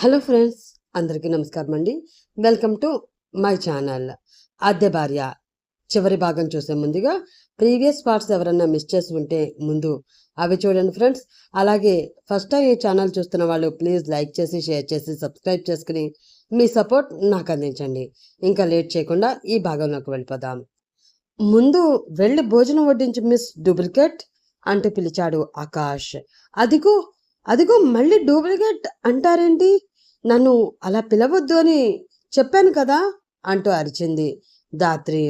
Hello friends అందరికీ నమస్కారం అండి. Welcome to my channel. అద్దె భార్య చివరి భాగం చూసే ముందుగా ప్రీవియస్ పార్ట్స్ ఎవరన్నా మిస్ చేసి ఉంటే ముందు అవి చూడండి ఫ్రెండ్స్. అలాగే ఫస్ట్ టైం ఈ ఛానల్ చూస్తున్న వాళ్ళు ప్లీజ్ లైక్ చేసి షేర్ చేసి సబ్స్క్రైబ్ చేసుకుని మీ సపోర్ట్ నాకు అందించండి. ఇంకా లేట్ చేయకుండా ఈ భాగంలోకి వెళ్ళిపోదాం. ముందు వెళ్ళి భోజనం వడ్డించి మిస్ డూప్లికేట్ అంటూ పిలిచాడు ఆకాష్. అదిగో అదిగో మళ్ళీ డూప్లికేట్ అంటారేంటి? నన్ను అలా పిలవద్దు అని చెప్పాను కదా అంటూ అరిచింది దాత్రి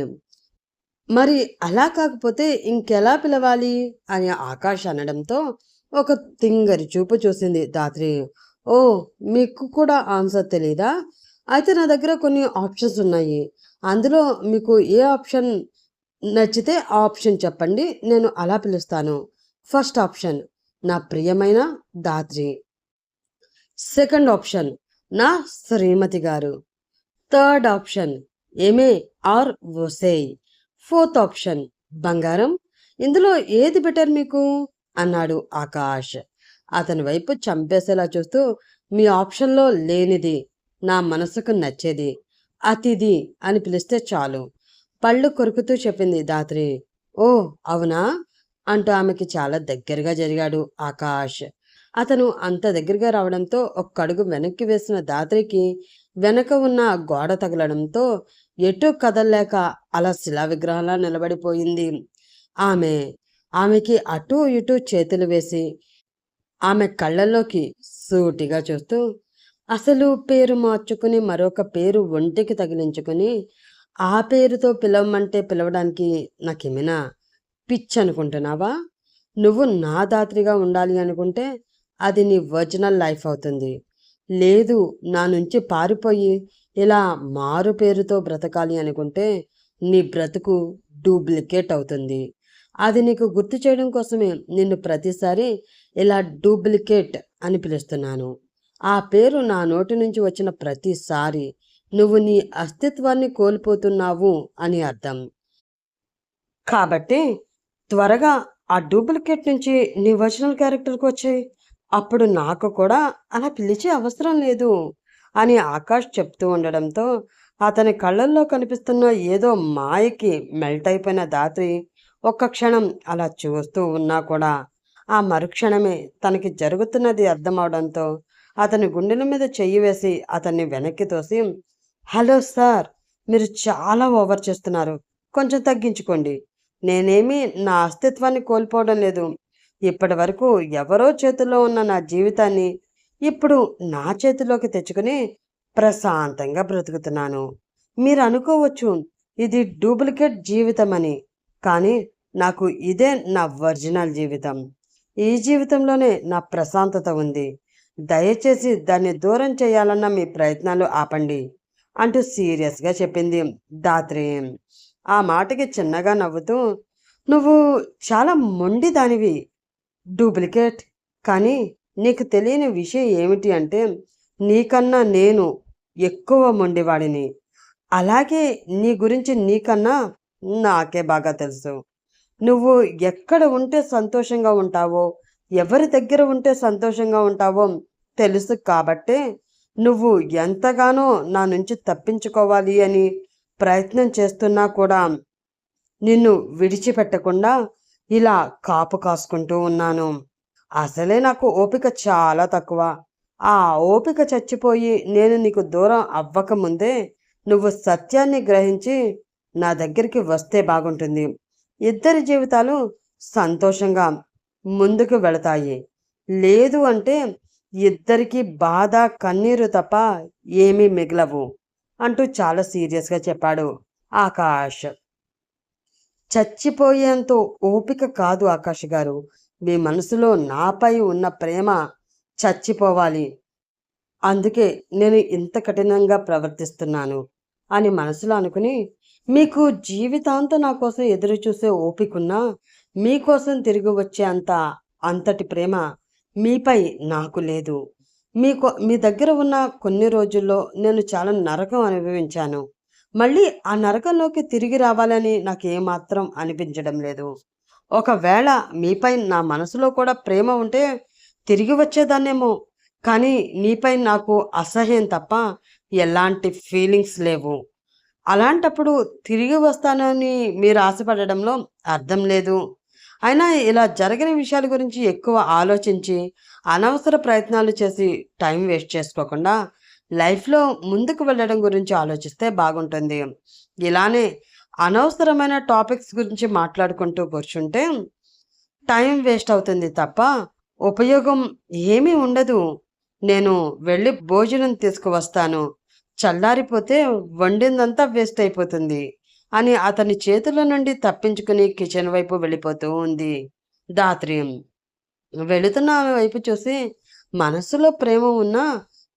మరి అలా కాకపోతే ఇంకెలా పిలవాలి? అని ఆకాష్ అనడంతో ఒక తింగరి చూపు చూసింది దాత్రి ఓ మీకు కూడా ఆన్సర్ తెలీదా? అయితే నా దగ్గర కొన్ని ఆప్షన్స్ ఉన్నాయి. అందులో మీకు ఏ ఆప్షన్ నచ్చితే ఆ ఆప్షన్ చెప్పండి. నేను అలా పిలుస్తాను. ఫస్ట్ ఆప్షన్ నా ప్రియమైన దాత్రి. సెకండ్ ఆప్షన్ నా శ్రీమతి గారు. థర్డ్ ఆప్షన్ ఏమే ఆర్ వోసేయ్ ఫోర్త్ ఆప్షన్ బంగారం. ఇందులో ఏది బెటర్ మీకు? అన్నాడు ఆకాష్. అతని వైపు చంపేసేలా చూస్తూ మీ ఆప్షన్లో లేనిది నా మనసుకు నచ్చేది అతిథి అని పిలిస్తే చాలు. పళ్ళు కొరుకుతూ చెప్పింది దాత్రి. ఓ అవునా? అంటూ ఆమెకి చాలా దగ్గరగా జరిగాడు ఆకాష్. అతను అంత దగ్గరగా రావడంతో ఒక్కడుగు వెనక్కి వేసిన దాత్రికి వెనక ఉన్న గోడ తగలడంతో ఎటు కదల్లేక అలా శిలా విగ్రహంలా నిలబడిపోయింది. ఆమె ఆమెకి అటు ఇటు చేతులు వేసి ఆమె కళ్ళల్లోకి సూటిగా చూస్తూ అసలు పేరు మార్చుకుని మరొక పేరు ఒంటికి తగిలించుకుని ఆ పేరుతో పిలవమంటే పిలవడానికి నాకేమైనా పిచ్ అనుకుంటున్నావా నువ్వు నా దాత్రిగా ఉండాలి అనుకుంటే అది నీ ఒరిజినల్ లైఫ్ అవుతుంది. లేదు నా నుంచి పారిపోయి ఇలా మారు పేరుతో బ్రతకాలి అనుకుంటే నీ బ్రతుకు డూప్లికేట్ అవుతుంది. అది నీకు గుర్తు చేయడం కోసమే నిన్ను ప్రతిసారి ఇలా డూప్లికేట్ అని పిలుస్తున్నాను. ఆ పేరు నా నోటి నుంచి వచ్చిన ప్రతిసారి నువ్వు నీ అస్తిత్వాన్ని కోల్పోతున్నావు అని అర్థం. కాబట్టి త్వరగా ఆ డూప్లికేట్ నుంచి నీ ఒరిజినల్ క్యారెక్టర్కి వచ్చాయి. అప్పుడు నాకు కూడా అలా పిలిచే అవసరం లేదు అని ఆకాష్ చెప్తూ ఉండడంతో అతని కళ్ళల్లో కనిపిస్తున్న ఏదో మాయకి మెల్ట్ అయిపోయిన దాత్రి ఒక్క క్షణం అలా చూస్తూ ఉన్నా కూడా ఆ మరుక్షణమే తనకి జరుగుతున్నది అర్థమవడంతో అతని గుండెల మీద చెయ్యి వేసి అతన్ని వెనక్కి తోసి హలో సార్ మీరు చాలా ఓవర్ చేస్తున్నారు. కొంచెం తగ్గించుకోండి. నేనేమీ నా అస్తిత్వాన్ని కోల్పోవడం లేదు. ఇప్పటి వరకు ఎవరో చేతిలో ఉన్న నా జీవితాన్ని ఇప్పుడు నా చేతిలోకి తెచ్చుకుని ప్రశాంతంగా బ్రతుకుతున్నాను. మీరు అనుకోవచ్చు ఇది డూప్లికేట్ జీవితం అని కానీ నాకు ఇదే నా ఒరిజినల్ జీవితం. ఈ జీవితంలోనే నా ప్రశాంతత ఉంది. దయచేసి దాన్ని దూరం చేయాలన్న మీ ప్రయత్నాలు ఆపండి అంటూ సీరియస్గా చెప్పింది దాత్రి ఆ మాటకి చిన్నగా నవ్వుతూ నువ్వు చాలా మొండి దానివి డూప్లికేట్. కానీ నీకు తెలియని విషయం ఏమిటి అంటే నీకన్నా నేను ఎక్కువ మొండివాడిని. అలాగే నీ గురించి నీకన్నా నాకే బాగా తెలుసు. నువ్వు ఎక్కడ ఉంటే సంతోషంగా ఉంటావో ఎవరి దగ్గర ఉంటే సంతోషంగా ఉంటావో తెలుసు కాబట్టే నువ్వు ఎంతగానో నా నుంచి తప్పించుకోవాలి అని ప్రయత్నం చేస్తున్నా కూడా నిన్ను విడిచిపెట్టకుండా ఇలా కాపు కాసుకుంటూ ఉన్నాను. అసలే నాకు ఓపిక చాలా తక్కువ. ఆ ఓపిక చచ్చిపోయి నేను నీకు దూరం అవ్వకముందే నువ్వు సత్యాన్ని గ్రహించి నా దగ్గరికి వస్తే బాగుంటుంది. ఇద్దరి జీవితాలు సంతోషంగా ముందుకు వెళతాయి. లేదు అంటే ఇద్దరికీ బాధ కన్నీరు తప్ప ఏమీ మిగలవు అంటూ చాలా సీరియస్గా చెప్పాడు ఆకాష్. చచ్చిపోయేంత ఓపిక కాదు ఆకాష్ గారు. మీ మనసులో నాపై ఉన్న ప్రేమ చచ్చిపోవాలి. అందుకే నేను ఇంత కఠినంగా ప్రవర్తిస్తున్నాను అని మనసులో అనుకుని మీకు జీవితాంతం నా కోసం ఎదురు చూసే ఓపికన్నా మీకోసం తిరిగి వచ్చే అంత అంతటి ప్రేమ మీపై నాకు లేదు. మీకు మీ దగ్గర ఉన్న కొన్ని రోజుల్లో నేను చాలా నరకం అనుభవించాను. మళ్ళీ ఆ నరకంలోకి తిరిగి రావాలని నాకు ఏమాత్రం అనిపించడం లేదు. ఒకవేళ మీపై నా మనసులో కూడా ప్రేమ ఉంటే తిరిగి వచ్చేదాన్నేమో. కానీ నీపై నాకు అసహ్యం తప్ప ఎలాంటి ఫీలింగ్స్ లేవు. అలాంటప్పుడు తిరిగి వస్తానని మీరు ఆశపడడంలో అర్థం లేదు. అయినా ఇలా జరిగిన విషయాల గురించి ఎక్కువ ఆలోచించి అనవసర ప్రయత్నాలు చేసి టైం వేస్ట్ చేసుకోకుండా లైఫ్లో ముందుకు వెళ్ళడం గురించి ఆలోచిస్తే బాగుంటుంది. ఇలానే అనవసరమైన టాపిక్స్ గురించి మాట్లాడుకుంటూ కూర్చుంటే టైం వేస్ట్ అవుతుంది తప్ప ఉపయోగం ఏమీ ఉండదు. నేను వెళ్ళి భోజనం తీసుకువస్తాను. చల్లారిపోతే వండిందంతా వేస్ట్ అయిపోతుంది అని అతని చేతుల నుండి తప్పించుకుని కిచెన్ వైపు వెళ్ళిపోతూ ఉంది దాత్రి వెళుతున్న వైపు చూసి మనసులో ప్రేమ ఉన్నా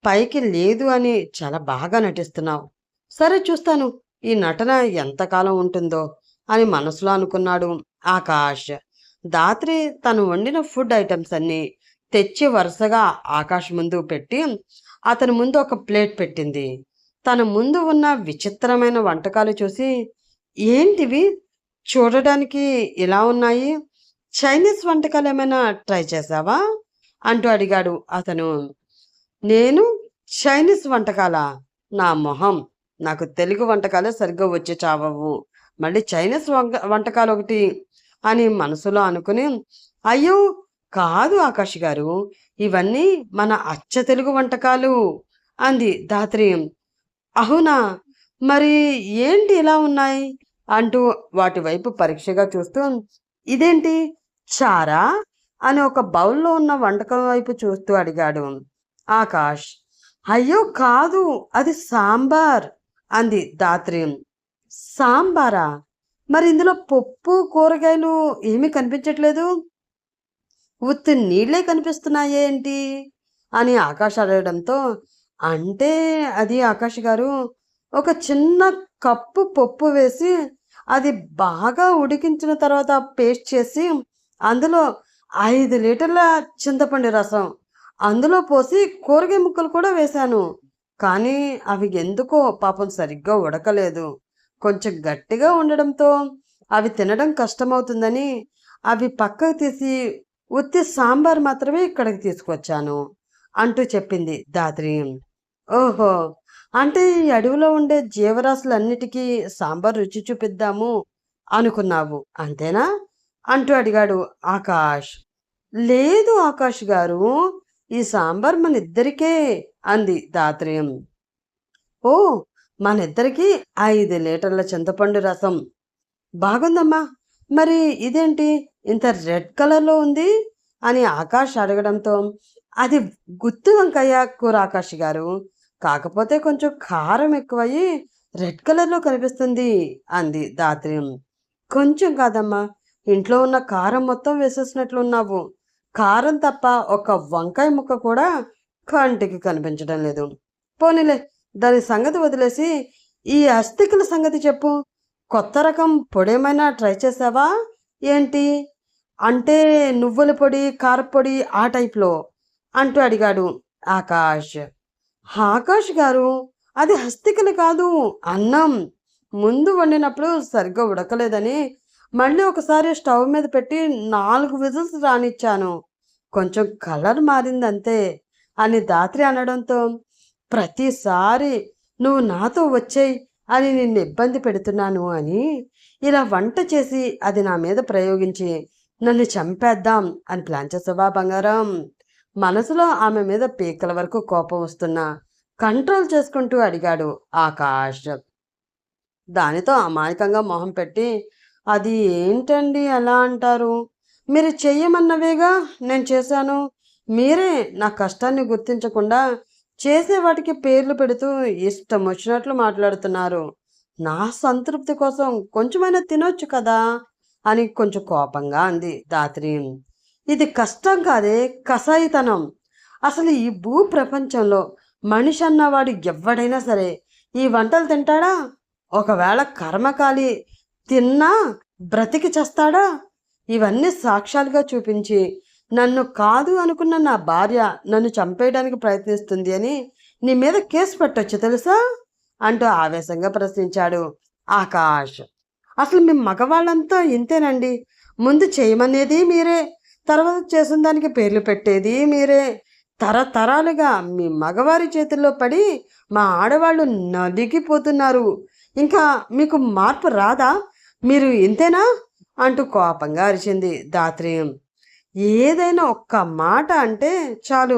పైకి లేదు అని చాలా బాగా నటిస్తున్నావు. సరే చూస్తాను ఈ నటన ఎంతకాలం ఉంటుందో అని మనసులో అనుకున్నాడు ఆకాష్. దాత్రి తను వండిన ఫుడ్ ఐటమ్స్ అన్నీ తెచ్చి వరుసగా ఆకాష్ ముందు పెట్టి అతని ముందు ఒక ప్లేట్ పెట్టింది. తన ముందు ఉన్న విచిత్రమైన వంటకాలు చూసి ఏంటివి? చూడడానికి ఇలా ఉన్నాయి? చైనీస్ వంటకాలు ఏమైనా ట్రై చేసావా అంటూ అడిగాడు అతను. నేను చైనీస్ వంటకాల నా మొహం. నాకు తెలుగు వంటకాలే సరిగ్గా వచ్చే చావవు. మళ్ళీ చైనీస్ వంటకాలు ఒకటి అని మనసులో అనుకుని అయ్యో కాదు ఆకాష్ గారు ఇవన్నీ మన అచ్చ తెలుగు వంటకాలు అంది దాత్రి అవునా? మరి ఏంటి ఇలా ఉన్నాయి? అంటూ వాటి వైపు పరీక్షగా చూస్తూ ఇదేంటి? చారా? అని ఒక బౌల్లో ఉన్న వంటకం వైపు చూస్తూ అడిగాడు. ఆకాష్. అయ్యో కాదు అది సాంబార్ అంది దాత్రి సాంబారా? మరి ఇందులో పప్పు కూరగాయలు ఏమీ కనిపించట్లేదు? ఉత్తి నీళ్ళే కనిపిస్తున్నాయేంటి అని ఆకాష్ అడగడంతో అంటే అది ఆకాష్ గారు ఒక చిన్న కప్పు పప్పు వేసి అది బాగా ఉడికించిన తర్వాత పేస్ట్ చేసి అందులో ఐదు లీటర్ల చింతపండు రసం అందులో పోసి కూరగాయ ముక్కలు కూడా వేశాను. కానీ అవి ఎందుకో పాపం సరిగ్గా ఉడకలేదు. కొంచెం గట్టిగా ఉండడంతో అవి తినడం కష్టమవుతుందని అవి పక్కకు తీసి ఉత్తి సాంబార్ మాత్రమే ఇక్కడికి తీసుకొచ్చాను అంటూ చెప్పింది దాత్రి ఓహో! అంటే ఈ అడవిలో ఉండే జీవరాశులన్నిటికీ సాంబార్ రుచి చూపిద్దాము అనుకున్నావు అంతేనా? అంటూ అడిగాడు ఆకాష్. లేదు ఆకాష్ గారు ఈ సాంబార్ మన ఇద్దరికే అంది దాత్రయం. ఓ మన ఇద్దరికి ఐదు లీటర్ల చింతపండు రసం. బాగుందమ్మా. మరి ఇదేంటి? ఇంత రెడ్ కలర్లో ఉంది అని ఆకాష్ అడగడంతో అది గుత్తి వంకాయ కూర ఆకాష్ గారు. కాకపోతే కొంచెం కారం ఎక్కువయ్యి రెడ్ కలర్లో కనిపిస్తుంది అంది దాత్రియం. కొంచెం కాదమ్మా. ఇంట్లో ఉన్న కారం మొత్తం వేసేసినట్లున్నావు. కారం తప్ప ఒక వంకాయ ముక్క కూడా కంటికి కనిపించడం లేదు. పోనీలే దాని సంగతి వదిలేసి ఈ అస్థికుల సంగతి చెప్పు. కొత్త రకం పొడేమైనా ట్రై చేసావా? ఏంటి? అంటే నువ్వుల పొడి కారపొడి ఆ టైప్లో అంటూ అడిగాడు ఆకాష్. ఆకాష్ గారు అది హస్తికలు కాదు అన్నం. ముందు వండినప్పుడు సరిగ్గా ఉడకలేదని మళ్ళీ ఒకసారి స్టవ్ మీద పెట్టి నాలుగు విజిల్స్ రానిచ్చాను. కొంచెం కలర్ మారింది అంతే అని దాత్రి అనడంతో ప్రతిసారి నువ్వు నాతో వచ్చేయి అని నిన్ను ఇబ్బంది పెడుతున్నాను అని ఇలా వంట చేసి అది నా మీద ప్రయోగించి నన్ను చంపేద్దాం అని ప్లాన్ చేసావా బంగారం? మనసులో ఆమె మీద పీకల వరకు కోపం వస్తున్నా కంట్రోల్ చేసుకుంటూ అడిగాడు ఆకాష్. దానితో అమాయకంగా మొహం పెట్టి అది ఏంటండి ఎలా అంటారు? మీరు చెయ్యమన్నవేగా నేను చేశాను. మీరే నా కష్టాన్ని గుర్తించకుండా చేసే వాటికి పేర్లు పెడుతూ ఇష్టం వచ్చినట్లు మాట్లాడుతున్నారు. నా సంతృప్తి కోసం కొంచెమైనా తినొచ్చు కదా? అని కొంచెం కోపంగా అంది దాత్రి. ఇది కష్టం కాదే కసాయితనం అసలు ఈ భూ ప్రపంచంలో మనిషి అన్నవాడు ఎవడైనా సరే ఈ వంటలు తింటాడా? ఒకవేళ కర్మకాలి తిన్నా బ్రతికి చేస్తాడా? ఇవన్నీ సాక్ష్యాలుగా చూపించి నన్ను కాదు అనుకున్న నా భార్య నన్ను చంపేయడానికి ప్రయత్నిస్తుంది అని నీ మీద కేసు పెట్టొచ్చు తెలుసా? అంటూ ఆవేశంగా ప్రశ్నించాడు ఆకాష్. అసలు మీ మగవాళ్ళంతా ఇంతేనండి. ముందు చేయమనేది మీరే తర్వాత చేసిన దానికి పేర్లు పెట్టేది మీరే. తరతరాలుగా మీ మగవారి చేతుల్లో పడి మా ఆడవాళ్ళు నలిగిపోతున్నారు. ఇంకా మీకు మార్పు రాదా? మీరు ఇంతేనా? అంటూ కోపంగా అరిచింది దాత్రి ఏదైనా ఒక్క మాట అంటే చాలు.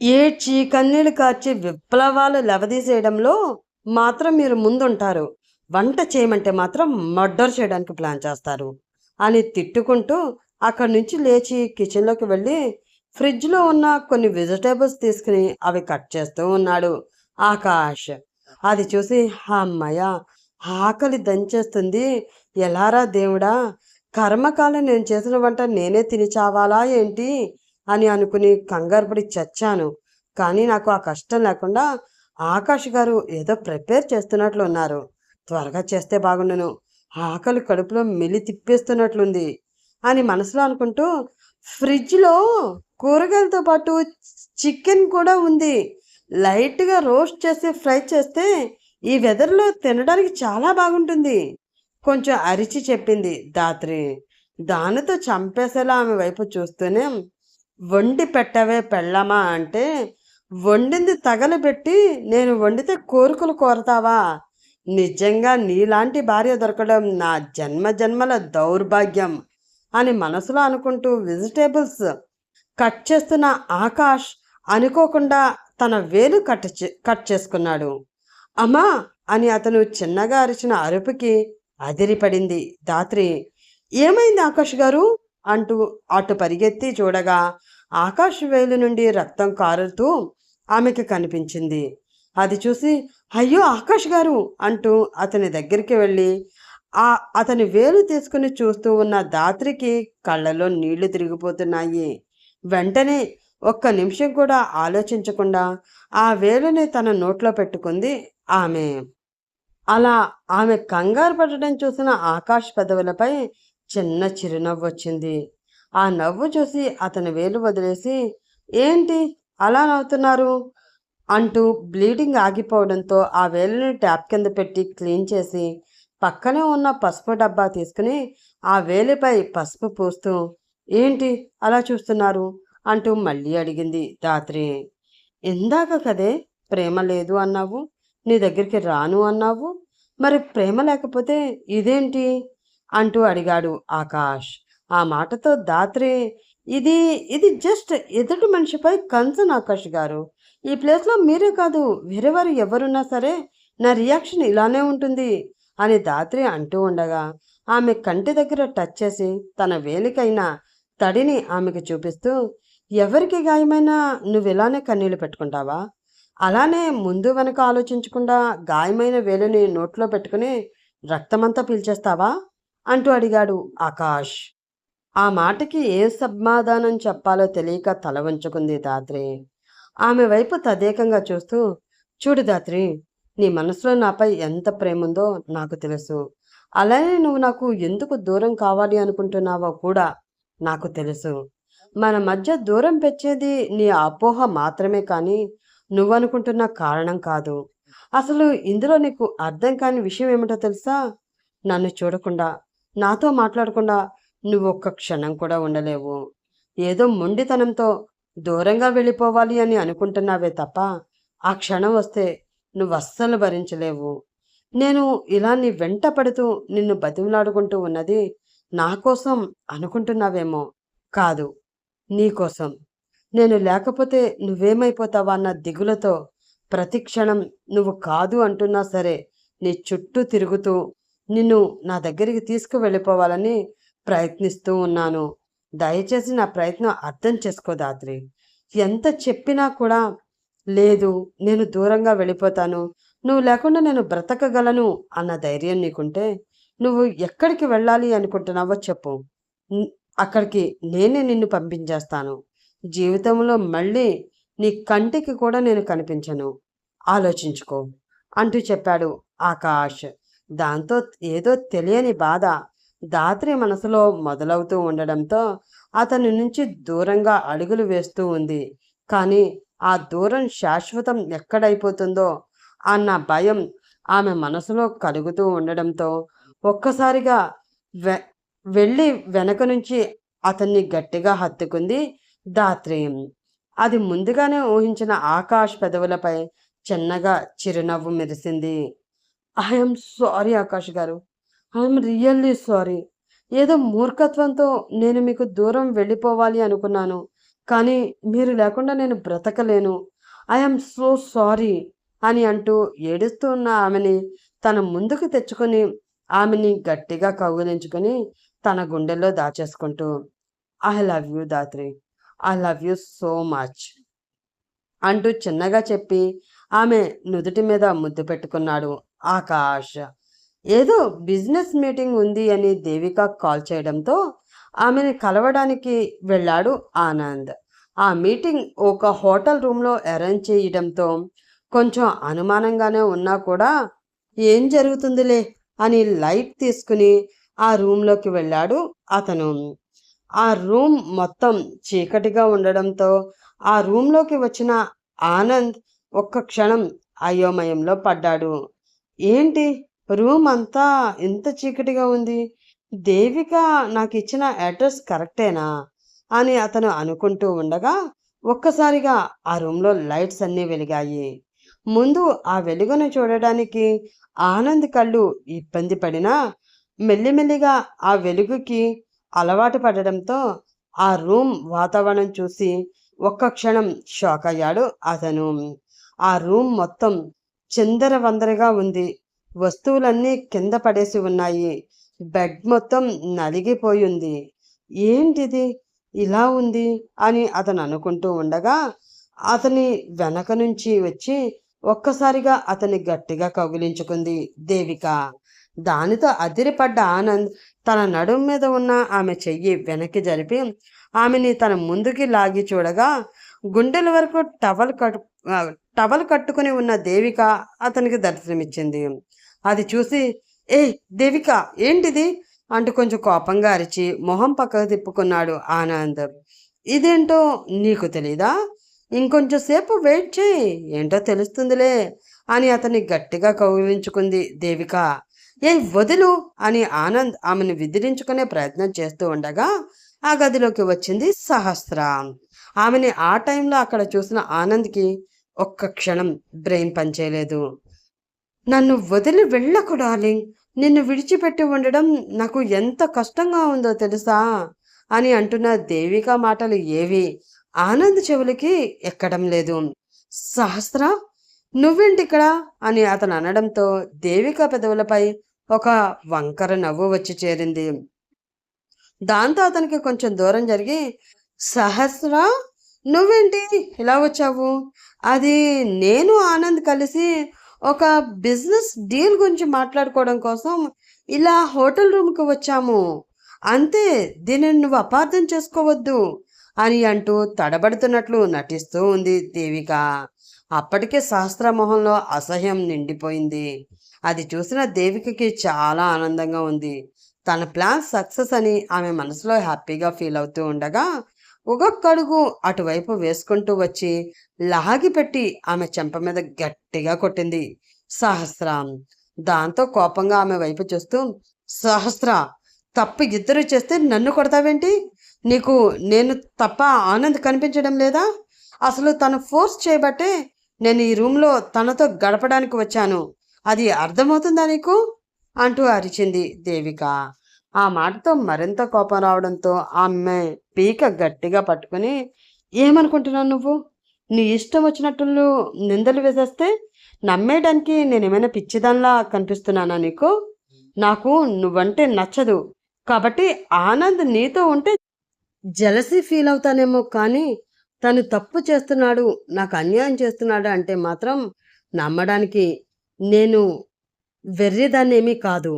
ఏడ్చి కన్నీళ్ళు కార్చి విప్లవాలు లెవదీసేయడంలో మాత్రం మీరు ముందుంటారు. వంట చేయమంటే మాత్రం మర్డర్ చేయడానికి ప్లాన్ చేస్తారు అని తిట్టుకుంటూ అక్కడి నుంచి లేచి కిచెన్లోకి వెళ్ళి ఫ్రిడ్జ్లో ఉన్న కొన్ని వెజిటేబుల్స్ తీసుకుని అవి కట్ చేస్తూ ఉన్నాడు ఆకాష్. అది చూసి అమ్మయ్య ఆకలి దంచేస్తుంది. ఎలారా దేవుడా? కర్మకాలం నేను చేసిన వంట నేనే తిని చావాలా ఏంటి? అని అనుకుని కంగారుపడి చచ్చాను. కానీ నాకు ఆ కష్టం లేకుండా ఆకాష్ గారు ఏదో ప్రిపేర్ చేస్తున్నట్లు ఉన్నారు. త్వరగా చేస్తే బాగుండును. ఆకలి కడుపులో మెలి తిప్పేస్తున్నట్లుంది అని మనసులో అనుకుంటూ ఫ్రిడ్జ్లో కూరగాయలతో పాటు చికెన్ కూడా ఉంది. లైట్గా రోస్ట్ చేసి ఫ్రై చేస్తే ఈ వెదర్లో తినడానికి చాలా బాగుంటుంది. కొంచెం అరిచి చెప్పింది దాత్రి. దానితో చంపేసేలా ఆమె వైపు చూస్తూనే వండి పెట్టవే పెళ్ళమా అంటే వండింది తగలబెట్టి నేను వండితే కోరికలు కోరతావా? నిజంగా నీలాంటి భార్య దొరకడం నా జన్మ జన్మల దౌర్భాగ్యం అని మనసులో అనుకుంటూ వెజిటేబుల్స్ కట్ చేస్తున్న ఆకాష్ అనుకోకుండా తన వేలు కట్ చే- కట్ చేసుకున్నాడు. అమ్మా అని అతను చిన్నగా అరిచిన అరుపుకి అదిరిపడింది. దాత్రి ఏమైంది ఆకాష్ గారు? అంటూ అటు పరిగెత్తి చూడగా ఆకాష్ వేలు నుండి రక్తం కారుతూ ఆమెకి కనిపించింది. అది చూసి అయ్యో ఆకాష్ గారు అంటూ అతని దగ్గరికి వెళ్ళి ఆ అతని వేలు తీసుకుని చూస్తూ ఉన్న దాత్రికి కళ్ళలో నీళ్ళు తిరిగిపోతున్నాయి. వెంటనే ఒక్క నిమిషం కూడా ఆలోచించకుండా ఆ వేలుని తన నోట్లో పెట్టుకుంది ఆమె. అలా ఆమె కంగారు పడటం చూసిన ఆకాష్ పెదవులపై చిన్న చిరునవ్వు వచ్చింది. ఆ నవ్వు చూసి అతని వేలు వదిలేసి ఏంటి? అలా నవ్వుతున్నారు? అంటూ బ్లీడింగ్ ఆగిపోవడంతో ఆ వేలుని ట్యాప్ కింద పెట్టి క్లీన్ చేసి పక్కనే ఉన్న పసుపు డబ్బా తీసుకుని ఆ వేలిపై పసుపు పూస్తూ ఏంటి? అలా చూస్తున్నారు? అంటూ మళ్ళీ అడిగింది దాత్రి. ఇందాక కదే ప్రేమ లేదు అన్నావు? నీ దగ్గరికి రాను అన్నావు. మరి ప్రేమ లేకపోతే ఇదేంటి? అంటూ అడిగాడు ఆకాష్. ఆ మాటతో దాత్రి ఇది ఇది జస్ట్ ఎదుటి మనిషిపై కన్సర్న్ ఆకాష్ గారు. ఈ ప్లేస్లో మీరే కాదు వేరేవారు ఎవరున్నా సరే నా రియాక్షన్ ఇలానే ఉంటుంది అని దాత్రి అంటూ ఉండగా ఆమె కంటి దగ్గర టచ్ చేసి తన వేలికైన తడిని ఆమెకు చూపిస్తూ ఎవరికి గాయమైనా నువ్వు ఇలానే కన్నీళ్ళు పెట్టుకుంటావా? అలానే ముందు వెనక ఆలోచించకుండా గాయమైన వేలుని నోట్లో పెట్టుకుని రక్తమంతా పీల్చేస్తావా? అంటూ అడిగాడు ఆకాష్. ఆ మాటకి ఏ సమాధానం చెప్పాలో తెలియక తల వంచుకుంది దాత్రి. ఆమె వైపు తదేకంగా చూస్తూ చూడు దాత్రి నీ మనసులో నాపై ఎంత ప్రేముందో నాకు తెలుసు. అలానే నువ్వు నాకు ఎందుకు దూరం కావాలి అనుకుంటున్నావో కూడా నాకు తెలుసు. మన మధ్య దూరం పెంచేది నీ అపోహ మాత్రమే కానీ నువ్వనుకుంటున్న కారణం కాదు. అసలు ఇందులో నీకు అర్థం కాని విషయం ఏమిటో తెలుసా? నన్ను చూడకుండా నాతో మాట్లాడకుండా నువ్వు ఒక్క క్షణం కూడా ఉండలేవు. ఏదో మొండితనంతో దూరంగా వెళ్ళిపోవాలి అని అనుకుంటున్నావే తప్ప ఆ క్షణం వస్తే నువ్వు అస్సలు భరించలేవు. నేను ఇలా నీ వెంట పడుతూ నిన్ను బతిమలాడుకుంటూ ఉన్నది నా కోసం అనుకుంటున్నావేమో? కాదు నీకోసం నేను లేకపోతే నువ్వేమైపోతావా అన్న దిగులతో ప్రతిక్షణం నువ్వు కాదు అంటున్నా సరే నీ చుట్టూ తిరుగుతూ నిన్ను నా దగ్గరికి తీసుకువెళ్ళిపోవాలని ప్రయత్నిస్తూ ఉన్నాను. దయచేసి నా ప్రయత్నం అర్థం చేసుకో దాత్రి ఎంత చెప్పినా కూడా లేదు నేను దూరంగా వెళ్ళిపోతాను. నువ్వు లేకుండా నేను బ్రతకగలను అన్న ధైర్యం నీకుంటే నువ్వు ఎక్కడికి వెళ్ళాలి అనుకుంటున్నావో చెప్పు. అక్కడికి నేనే నిన్ను పంపించేస్తాను. జీవితంలో మళ్ళీ నీ కంటికి కూడా నేను కనిపించను. ఆలోచించుకో అంటూ చెప్పాడు ఆకాష్. దాంతో ఏదో తెలియని బాధ దాత్రి మనసులో మొదలవుతూ ఉండడంతో అతని నుంచి దూరంగా అడుగులు వేస్తూ ఉంది. కానీ ఆ దూరం శాశ్వతం ఎక్కడైపోతుందో అన్న భయం ఆమె మనసులో కలుగుతూ ఉండడంతో ఒక్కసారిగా వె వెళ్ళి వెనక నుంచి అతన్ని గట్టిగా హత్తుకుంది. దాత్రి అది ముందుగానే ఊహించిన ఆకాష్ పెదవులపై చిన్నగా చిరునవ్వు మెరిసింది. I'm sorry Akash garu. I'm really sorry. ఏదో మూర్ఖత్వంతో నేను మీకు దూరం వెళ్ళిపోవాలి అనుకున్నాను. కానీ మీరు లేకుండా నేను బ్రతకలేను. ఐఎమ్ సో సారీ అని అంటూ ఏడుస్తూ ఉన్న ఆమెని తన ముందుకు తెచ్చుకొని ఆమెని గట్టిగా కౌగులించుకొని తన గుండెల్లో దాచేసుకుంటూ I love you Dhatri. I love you so much అంటూ చిన్నగా చెప్పి ఆమె నుదుటి మీద ముద్దు పెట్టుకున్నాడు ఆకాష్. ఏదో బిజినెస్ మీటింగ్ ఉంది అని దేవిక కాల్ చేయడంతో ఆమెని కలవడానికి వెళ్ళాడు ఆనంద్. ఆ మీటింగ్ ఒక హోటల్ రూమ్లో అరేంజ్ చేయడంతో కొంచెం అనుమానంగానే ఉన్నా కూడా ఏం జరుగుతుందిలే అని లైట్ తీసుకుని ఆ రూమ్లోకి వెళ్ళాడు అతను. ఆ రూమ్ మొత్తం చీకటిగా ఉండడంతో ఆ రూమ్లోకి వచ్చిన ఆనంద్ ఒక్క క్షణం అయోమయంలో పడ్డాడు. ఏంటి? రూమ్ అంతా ఇంత చీకటిగా ఉంది. దేవిక నాకు ఇచ్చిన అడ్రస్ కరెక్టేనా? అని అతను అనుకుంటూ ఉండగా ఒక్కసారిగా ఆ రూమ్లో లైట్స్ అన్నీ వెలిగాయి. ముందు ఆ వెలుగును చూడడానికి ఆనంద్ కళ్ళు ఇబ్బంది పడినా మెల్లిమెల్లిగా ఆ వెలుగుకి అలవాటు పడడంతో ఆ రూమ్ వాతావరణం చూసి ఒక్క క్షణం షాక్ అయ్యాడు అతను. ఆ రూమ్ మొత్తం చిందరవందరగా ఉంది. వస్తువులన్నీ కింద పడేసి ఉన్నాయి. బెడ్ మొత్తం నలిగిపోయి ఉంది. ఏంటిది? ఇలా ఉంది? అని అతను అనుకుంటూ ఉండగా అతని వెనక నుంచి వచ్చి ఒక్కసారిగా అతని గట్టిగా కౌగిలించుకుంది దేవిక. దానితో అదిరిపడ్డ ఆనంద్ తన నడుం మీద ఉన్న ఆమె చెయ్యి వెనక్కి జరిపి ఆమెని తన ముందుకి లాగి చూడగా గుండెల వరకు టవల్ కట్టు టవల్ కట్టుకుని ఉన్న దేవిక అతనికి దర్శనమిచ్చింది. అది చూసి ఏ దేవిక ఏంటిది? అంటూ కొంచెం కోపంగా అరిచి మొహం పక్కకు తిప్పుకున్నాడు ఆనంద్. ఇదేంటో నీకు తెలీదా? ఇంకొంచెం సేపు వెయిట్ చేయి ఏంటో తెలుస్తుందిలే అని అతన్ని గట్టిగా కౌగిలించుకుంది దేవిక. ఏ వదిలు? అని ఆనంద్ ఆమెను విదిరించుకునే ప్రయత్నం చేస్తూ ఉండగా ఆ గదిలోకి వచ్చింది సహస్ర. ఆమెని ఆ టైంలో అక్కడ చూసిన ఆనంద్కి ఒక్క క్షణం బ్రెయిన్ పనిచేయలేదు. నన్ను వదిలి వెళ్ళకు డార్లింగ్. నిన్ను విడిచిపెట్టి ఉండడం నాకు ఎంత కష్టంగా ఉందో తెలుసా? అని అంటున్న దేవిక మాటలు ఏవి ఆనంద్ చెవులకి ఎక్కడం లేదు. సహస్ర నువ్వేంటి ఇక్కడ అని అతను అనడంతో దేవిక పెదవులపై ఒక వంకర నవ్వు వచ్చి చేరింది. దాంతో అతనికి కొంచెం దూరం జరిగి సహస్ర నువ్వేంటి ఇలా వచ్చావు? అది నేను ఆనంద్ కలిసి ఒక బిజినెస్ డీల్ గురించి మాట్లాడుకోవడం కోసం ఇలా హోటల్ రూమ్కి వచ్చాము. అంతే దీనిని నువ్వు అపార్థం చేసుకోవద్దు అని అంటూ తడబడుతున్నట్లు నటిస్తూ ఉంది దేవిక. అప్పటికే సహస్ర మొహంలో అసహ్యం నిండిపోయింది. అది చూసిన దేవికకి చాలా ఆనందంగా ఉంది. తన ప్లాన్ సక్సెస్ అని ఆమె మనసులో హ్యాపీగా ఫీల్ అవుతూ ఉండగా ఒక్కొక్కడుగు అటువైపు వేసుకుంటూ వచ్చి లాగి పెట్టి ఆమె చెంప మీద గట్టిగా కొట్టింది. సహస్రం! దాంతో కోపంగా ఆమె వైపు చూస్తూ సహస్ర! తప్పు ఇద్దరు చేస్తే నన్ను కొడతావేంటి? నీకు నేను తప్ప ఆనంద్ కనిపించడం లేదా? అసలు తను ఫోర్స్ చేయబట్టే నేను ఈ రూమ్లో తనతో గడపడానికి వచ్చాను. అది అర్థమవుతుందా నీకు? అంటూ అరిచింది దేవిక. ఆ మాటతో మరింత కోపం రావడంతో ఆమె పీక గట్టిగా పట్టుకుని ఏమనుకుంటున్నావు నువ్వు? నీ ఇష్టం వచ్చినట్టు నిందలు వేసేస్తే నమ్మేయడానికి నేనేమైనా పిచ్చిదానిలా కనిపిస్తున్నానా నీకు? నాకు నువ్వంటే నచ్చదు. కాబట్టి ఆనంద్ నీతో ఉంటే జలసీ ఫీల్ అవుతానేమో కానీ తను తప్పు చేస్తున్నాడు నాకు అన్యాయం చేస్తున్నాడు అంటే మాత్రం నమ్మడానికి నేను వెర్రిదాన్నేమీ కాదు.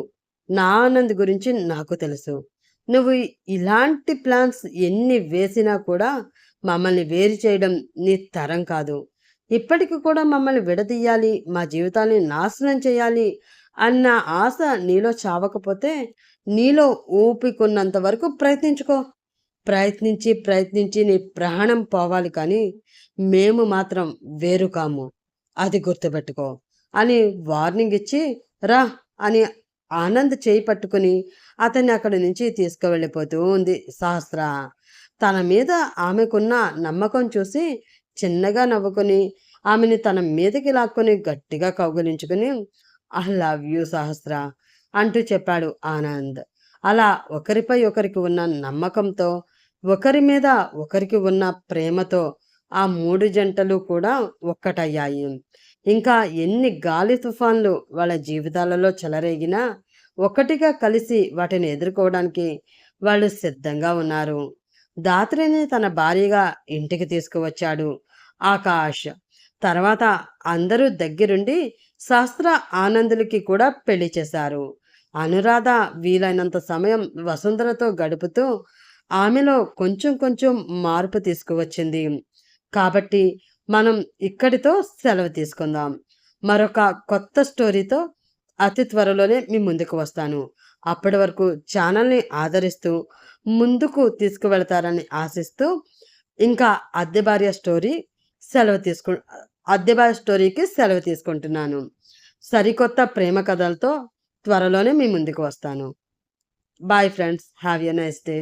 నా ఆనంద్ గురించి నాకు తెలుసు. నువ్వు ఇలాంటి ప్లాన్స్ ఎన్ని వేసినా కూడా మమ్మల్ని వేరు చేయడం నీ తరం కాదు. ఇప్పటికి కూడా మమ్మల్ని విడదీయాలి మా జీవితాన్ని నాశనం చేయాలి అన్న ఆశ నీలో చావకపోతే నీలో ఊపికున్నంత వరకు ప్రయత్నించుకో. ప్రయత్నించి ప్రయత్నించి నీ ప్రాణం పోవాలి కానీ మేము మాత్రం వేరు కాము అది గుర్తుపెట్టుకో. అని వార్నింగ్ ఇచ్చి రా అని ఆనంద్ చేయి పట్టుకుని అతన్ని అక్కడి నుంచి తీసుకువెళ్ళిపోతూ ఉంది సహస్ర. తన మీద ఆమెకున్న నమ్మకం చూసి చిన్నగా నవ్వుకొని ఆమెని తన మీదకి లాక్కొని గట్టిగా కౌగిలించుకుని ఐ లవ్ యూ సహస్ర అంటూ చెప్పాడు ఆనంద్. అలా ఒకరిపై ఒకరికి ఉన్న నమ్మకంతో ఒకరి మీద ఒకరికి ఉన్న ప్రేమతో ఆ మూడు జంటలు కూడా ఒక్కటయ్యాయి. ఇంకా ఎన్ని గాలి తుఫాన్లు వాళ్ళ జీవితాలలో చెలరేగినా ఒక్కటిగా కలిసి వాటిని ఎదుర్కోవడానికి వాళ్ళు సిద్ధంగా ఉన్నారు. దాత్రిని తన భార్యగా ఇంటికి తీసుకువచ్చాడు. ఆకాష్ తర్వాత అందరూ దగ్గరుండి శాస్త్ర ఆనందులకి కూడా పెళ్ళి చేశారు. అనురాధ వీలైనంత సమయం వసుంధరతో గడుపుతూ ఆమెలో కొంచెం కొంచెం మార్పు తీసుకువచ్చింది. కాబట్టి మనం ఇక్కడితో సెలవు తీసుకుందాం. మరొక కొత్త స్టోరీతో అతి త్వరలోనే మీ ముందుకు వస్తాను. అప్పటి వరకు ఛానల్ని ఆదరిస్తూ ముందుకు తీసుకువెళతారని ఆశిస్తూ ఇంకా అద్దె భార్య స్టోరీ సెలవు తీసుకు అద్దె భార్య స్టోరీకి సెలవు తీసుకుంటున్నాను. సరికొత్త ప్రేమ కథలతో త్వరలోనే మీ ముందుకు వస్తాను. Bye friends have a nice day